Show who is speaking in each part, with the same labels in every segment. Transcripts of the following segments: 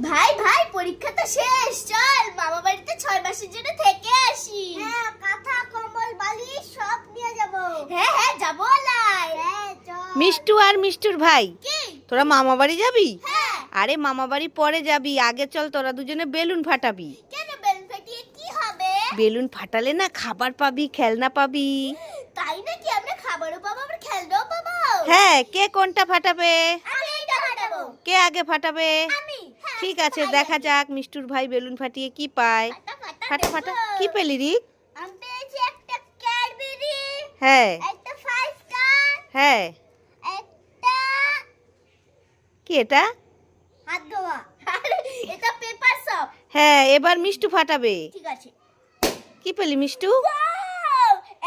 Speaker 1: ভাই ভাই পরীক্ষা তো শেষ। চল মামা বাড়িতে ছয় মাসের জন্য থেকে আসি। হ্যাঁ কাঁথা কম্বল বালিশ সব নিয়ে যাব। হ্যাঁ হ্যাঁ যাব লাই হ্যাঁ
Speaker 2: মিষ্টু আর মিষ্টুর ভাই তোরা মামা বাড়ি যাবি?
Speaker 1: হ্যাঁ।
Speaker 2: আরে মামা বাড়ি পরে যাবি। আগে চল তোরা দুজনে বেলুন ফাটাবি।
Speaker 1: কেন বেল ফাটিয়ে কি হবে?
Speaker 2: বেলুন ফাটালে না খাবার পাবি খেলনা পাবি।
Speaker 1: তাই নাকি আমরা খাবারও পাবো আবার খেলনাও পাবো?
Speaker 2: হ্যাঁ কে কোনটা ফাটাবে?
Speaker 1: আমি এটা ফাটাবো।
Speaker 2: কে আগে ফাটাবে?
Speaker 1: আমি
Speaker 2: ঠিক আছে দেখা যাক মিষ্টুর ভাই বেলুন ফাটিয়ে কি পায়।
Speaker 1: ফাটা ফাটা
Speaker 2: কি পেলি রি?
Speaker 1: আমি পেয়েছি একটা ক্যাডবেরি।
Speaker 2: হ্যাঁ।
Speaker 1: একটা ফাইভ স্টার
Speaker 2: হ্যাঁ। কি এটা?
Speaker 1: হাত ধোয়া। এটা পেপার সব
Speaker 2: হ্যাঁ এবার মিষ্টু ফাটাবে।
Speaker 1: ঠিক আছে।
Speaker 2: কি পেলি মিষ্টু?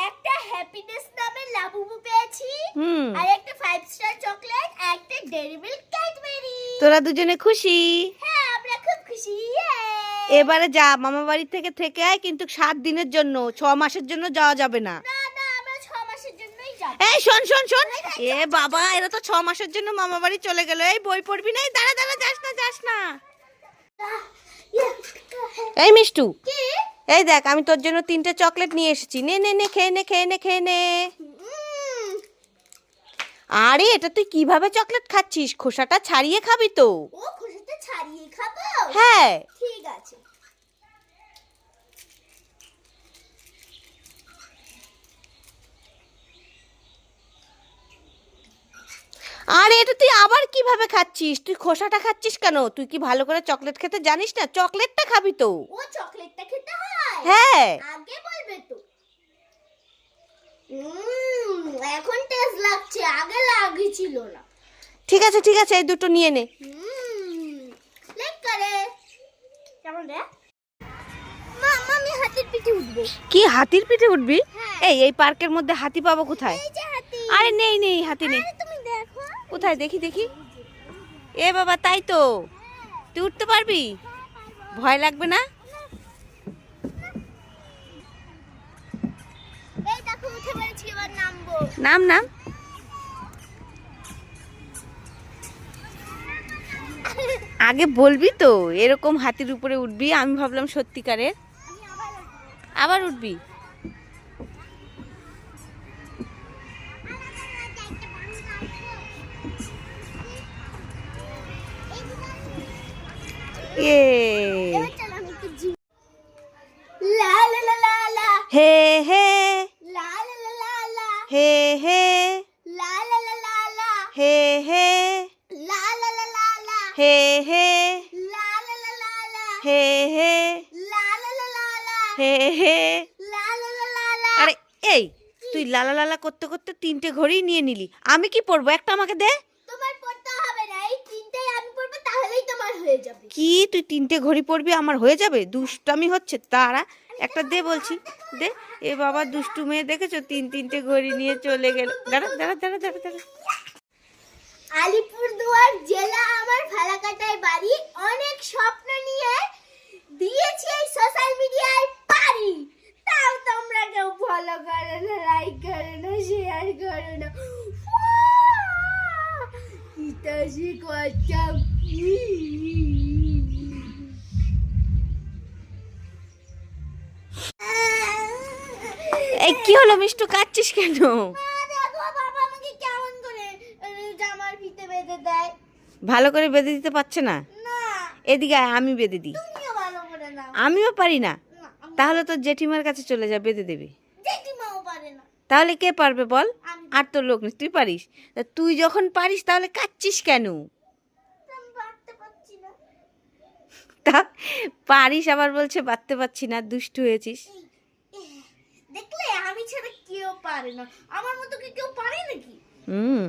Speaker 1: একটা হ্যাপিনেস নামের লাবুবু পেয়েছি।
Speaker 2: হুম।
Speaker 1: আর একটা ফাইভ স্টার চকলেট একটা ডেরি মিল্ক ক্যাডবেরি
Speaker 2: তোরা দুজনে খুশি
Speaker 1: হ্যাঁ আমরা খুব খুশি Yay!
Speaker 2: এবারে যা মামা বাড়ি থেকে থেকে আয় কিন্তু সাত দিনের জন্য ছ মাসের জন্য যাওয়া যাবে না। এই শোন শোন শোন। এ বাবা এরা তো ছ মাসের জন্য মামা বাড়ি চলে গেল। এই বই পড়বি না? দাঁড়া দাঁড়া যাস না যাস না। এই মিষ্টু। এই দেখ আমি তোর জন্য তিনটে চকলেট নিয়ে এসেছি। নে নে নে খেয়ে নে খেয়ে নে খেয়ে নে। আরে এটা তুই কীভাবে চকলেট খাচ্ছিস? খোসাটা ছাড়িয়ে খাবি তো।
Speaker 1: ও খুশিতে ছাড়িয়ে খাব?
Speaker 2: হ্যাঁ
Speaker 1: ঠিক আছে
Speaker 2: আরে এটা তুই আবার কীভাবে খাচ্ছিস? তুই খোসাটা খাচ্ছিস কেন? তুই কি ভালো করে চকলেট খেতে জানিস না? চকলেটটা খাবি তো।
Speaker 1: ও চকলেটটা খেতে হয়?
Speaker 2: হ্যাঁ।
Speaker 1: আগে বলবে তো। এখন টেস্ট লাগছে আগে লাগছিল না।
Speaker 2: ঠিক আছে ঠিক আছে এই দুটো নিয়ে নে। কি হাতির পিঠে উঠবি?
Speaker 1: হ্যাঁ।
Speaker 2: এই এই পার্কের মধ্যে হাতি পাবো কোথায়? আরে নেই নেই হাতি নেই। কোথায়? দেখি দেখি। এ বাবা তাই তো। তুই উঠতে পারবি? ভয় লাগবে না? নাম নাম। আগে বলবি তো এরকম হাতির উপরে উঠবি। আমি ভাবলাম সত্যিকারের।
Speaker 1: আবার উঠবো।
Speaker 2: হে হে হে হে হে হে হে হে হে হে হে হে আরে এই তুই লালা লালা করতে করতে তিনটে ঘড়ি নিয়ে নিলি। আমি কি পরবো? একটা আমাকে দে।
Speaker 1: তোমার পড়তে হবে না এই তিনটেই আমি পড়ব তোমার হয়ে যাবে।
Speaker 2: কি? তুই তিনটে ঘড়ি পরবি আমার হয়ে যাবে? দুষ্টামি হচ্ছে। তারা একটা দে বলছি। দে এ বাবা দুষ্টু মেয়ে দেখেছ? তিন তিনটে ঘড়ি নিয়ে চলে গেল। দাঁড়া দাঁড়া দাঁড়া দাঁড়া দাঁড়া।
Speaker 1: আলিপুরদুয়ার জেলা আমার ফালাকাটায় বাড়ি। অনেক স্বপ্ন নিয়ে দিয়েছি এই সোশ্যাল মিডিয়ায় পারি তাও তোমরা কেউ ফলো করো না লাইক করো না শেয়ার করো না। ইতাসি করতাম
Speaker 2: কি? হলো মিষ্টু? কাচ্ছিস কেন? ভালো করে বেঁধে দিতে পারছে না? এদিকে আমি বেঁধে দিই। আমিও পারি না? তাহলে তো জেঠিমার কাছে চলে যা, বেঁধে দেবে। তাহলে কে পারবে বল? আর তোর লোক নেই, তুই পারিস? তুই যখন পারিস, তাহলে কাচ্ছিস কেন? তা পারিস আবার বলছে, বাঁধতে পারছি না, দুষ্টু হয়েছিস।
Speaker 1: দেখলে আমি ছাড়া কেউ পারে না। আমার মতো কি কেউ পারে নাকি?
Speaker 2: হুম।